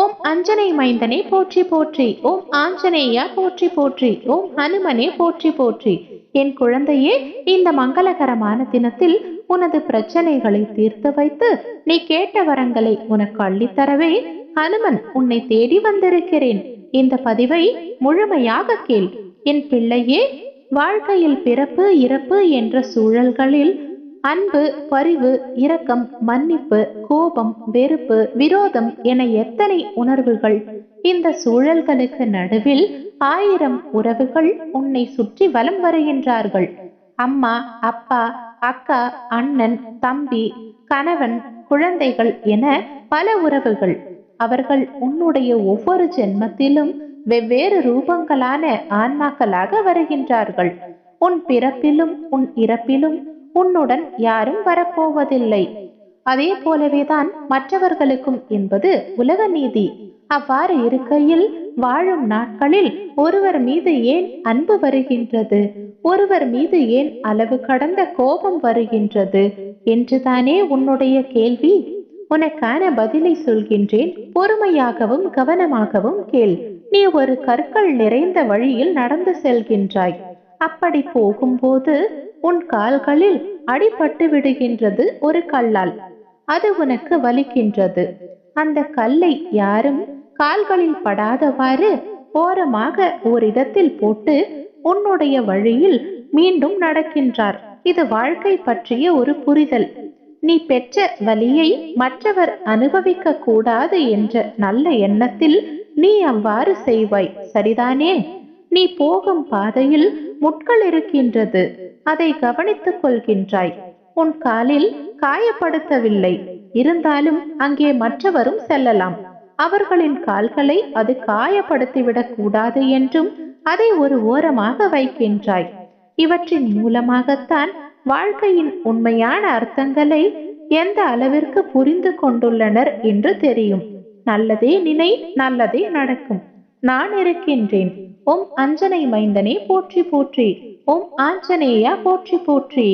ஓம் அஞ்சனை மைந்தனே போற்றி போற்றி. ஓம் ஆஞ்சநேயா போற்றி போற்றி. ஓம் ஹனுமனே போற்றி போற்றி. என் குழந்தையே இந்த மங்களகரமான தினத்தில் உனது பிரச்சனைகளை தீர்த்து வைத்து நீ கேட்ட வரங்களை உனக்கு அள்ளித்தரவே ஹனுமன் உன்னை தேடி வந்திருக்கிறேன். இந்த பதிவை முழுமையாக கேள். என் பிள்ளையே வாழ்க்கையில் பிறப்பு இறப்பு என்ற சூழல்களில் அன்பு பரிவு இரக்கம் மன்னிப்பு கோபம் வெறுப்பு விரோதம் என எத்தனை உணர்வுகள். இந்த சூழல்களுக்கு நடுவில் ஆயிரம் உறவுகள் உன்னை சுற்றி வலம் வருகின்றார்கள். அம்மா அப்பா அக்கா அண்ணன் தம்பி கணவன் குழந்தைகள் என பல உறவுகள். அவர்கள் உன்னுடைய ஒவ்வொரு ஜென்மத்திலும் வெவ்வேறு ரூபங்களான ஆன்மாக்களாக வருகின்றார்கள். உன் பிறப்பிலும் உன் இறப்பிலும் உன்னுடன் யாரும் வரப்போவதில்லை. அதே போலவேதான் மற்றவர்களுக்கும் என்பது உலக நீதி. அவ்வாறு இருக்கையில் வாழும் நாட்களில் ஒருவர் மீது ஏன் அன்பு வருகின்றது? ஒருவர் மீது ஏன் அளவு கடந்த கோபம் வருகின்றது? என்றுதானே உன்னுடைய கேள்வி? உனக்கான பதிலை சொல்கின்றேன். பொறுமையாகவும் கவனமாகவும் கேள். நீ ஒரு கற்கள் நிறைந்த வழியில் நடந்து செல்கின்றாய். அப்படி போகும்போது உன் கால்களில் அடிபட்டு விடுகின்றது ஒரு கல்லால். அது உனக்கு வலிக்கின்றது. அந்த கல்லை யாரும் கால்களில் படாதவாறு ஓரமாக ஓரிடத்தில் போட்டு உன்னுடைய வழியில் மீண்டும் நடக்கின்றார். இது வாழ்க்கை பற்றிய ஒரு புரிதல். நீ பெற்ற வலியை மற்றவர் அனுபவிக்க கூடாது என்ற நல்ல எண்ணத்தில் நீ அவ்வாறு செய்வாய். சரிதானே? நீ போகும் பாதையில் முட்கள் இருக்கின்றது. அதை கவனித்துக் கொள்கின்றாய். உன் காலில் காயப்படுத்தவில்லை. இருந்தாலும் அங்கே மற்றவரும் செல்லலாம். அவர்களின் கால்களை அது காயப்படுத்திவிடக் கூடாது என்றும் அதை ஒரு ஓரமாக வைக்கின்றாய். இவற்றின் மூலமாகத்தான் வாழ்க்கையின் உண்மையான அர்த்தங்களை எந்த அளவிற்கு புரிந்து கொண்டுள்ளனர் என்று தெரியும். நல்லதே நினை நல்லதே நடக்கும். நான் இருக்கின்றேன். ஓம் அஞ்சனை மைந்தனே போற்றி போற்றி. ஓம் ஆஞ்சநேயா போற்றி போற்றி.